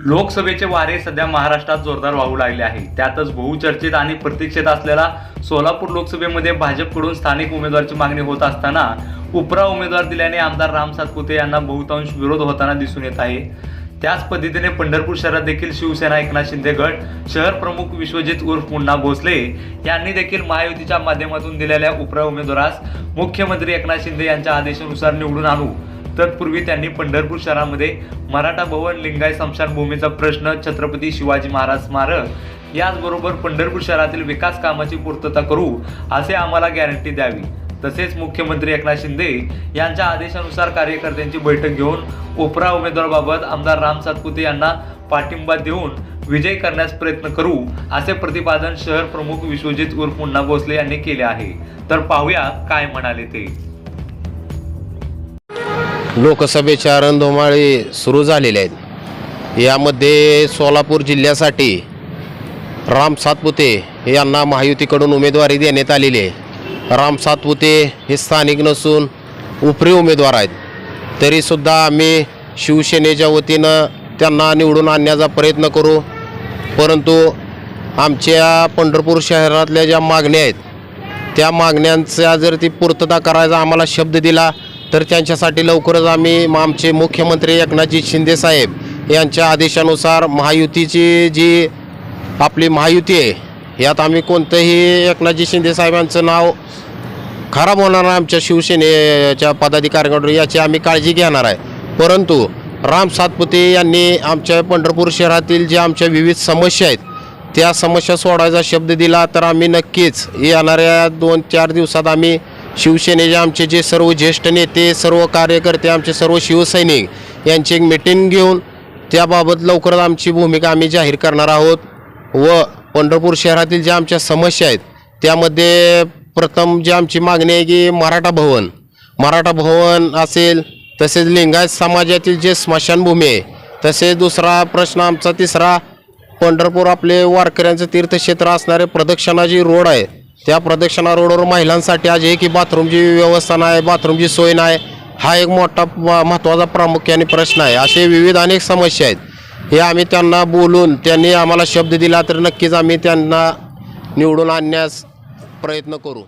लोकसभेचे वारे सध्या महाराष्ट्रात जोरदार वाहू लागले आहे. त्यातच बहुचर्चित आणि प्रतीक्षेत असलेला सोलापूर लोकसभेमध्ये भाजपकडून स्थानिक उमेदवारची मागणी होत असताना उपरा उमेदवार दिल्याने आमदार राम सातपुते यांना बहुतांश विरोध होताना दिसून येत आहे. त्याच पद्धतीने पंढरपूर शहरात देखील शिवसेना एकनाथ शिंदे गट शहर प्रमुख विश्वजित उर्फ मुन्ना भोसले यांनी देखील महायुतीच्या माध्यमातून दिलेल्या उपरा उमेदवारास मुख्यमंत्री एकनाथ शिंदे यांच्या आदेशानुसार निवडून आणू. तत्पूर्वी त्यांनी पंढरपूर शहरामध्ये मराठा भवन लिंगाय स्मशानभूमीचा प्रश्न छत्रपती शिवाजी महाराज स्मारक याचबरोबर पंढरपूर शहरातील विकास कामाची पूर्तता करू असे आम्हाला गॅरंटी द्यावी. तसेच मुख्यमंत्री एकनाथ शिंदे यांच्या आदेशानुसार कार्यकर्त्यांची बैठक घेऊन ओपरा उमेदवाराबाबत आमदार राम सातपुते यांना पाठिंबा देऊन विजय करण्यास प्रयत्न करू असे प्रतिपादन शहर प्रमुख विश्वजित उर्फ मुन्ना भोसले यांनी केले आहे. तर पाहूया काय म्हणाले ते. लोकसभेच्या रणधुमाळी सुरू झालेल्या आहेत. यामध्ये सोलापूर जिल्ह्यासाठी राम सातपुते यांना महायुतीकडून उमेदवारी देण्यात आलेली आहे. राम सातपुते हे स्थानिक नसून उपरी उमेदवार आहेत. तरीसुद्धा आम्ही शिवसेनेच्या वतीनं त्यांना निवडून आणण्याचा प्रयत्न करू. परंतु आमच्या पंढरपूर शहरातल्या ज्या मागण्या आहेत त्या मागण्यांचा जर ती पूर्तता करायचा आम्हाला शब्द दिला तर त्यांच्यासाठी लवकरच आम्ही आमचे मुख्यमंत्री एकनाथजी शिंदेसाहेब यांच्या आदेशानुसार महायुतीची जी आपली महायुती आहे यात आम्ही कोणतंही एकनाथजी शिंदेसाहेबांचं नाव खराब होणार नाही आमच्या शिवसेनेच्या पदाधिकाऱ्यांकडून याची आम्ही काळजी घेणार आहे. परंतु राम सातपुते यांनी आमच्या पंढरपूर शहरातील ज्या आमच्या विविध समस्या आहेत त्या समस्या सोडायचा शब्द दिला तर आम्ही नक्कीच येणाऱ्या दोन चार दिवसात आम्ही शिवसेनेचे आमचे जे सर्व ज्येष्ठ नेते सर्व कार्यकर्ते आमचे सर्व शिवसैनिक यांची एक मिटिंग घेऊन त्याबाबत लवकरच आमची भूमिका आम्ही जाहीर करणार आहोत. व पंढरपूर शहरातील ज्या आमच्या समस्या आहेत त्यामध्ये प्रथम जी आमची मागणी आहे की मराठा भवन. मराठा भवन असेल तसेच लिंगायत समाजातील जे स्मशानभूमी आहे तसेच दुसरा प्रश्न आमचा तिसरा पंढरपूर आपले वारकऱ्यांचं तीर्थक्षेत्र असणारे प्रदक्षिणा जी रोड आहे त्या प्रदक्षिणा रोडवर महिलांसाठी आज एक की बाथरूमची व्यवस्था नाही बाथरूमची सोय नाही. हा एक मोठा म- महत्त्वाचा प्रामुख्याने प्रश्न आहे. असे विविध अनेक समस्या आहेत. हे आम्ही त्यांना बोलून त्यांनी आम्हाला शब्द दिला तर नक्कीच आम्ही त्यांना निवडून आणण्यास प्रयत्न करू.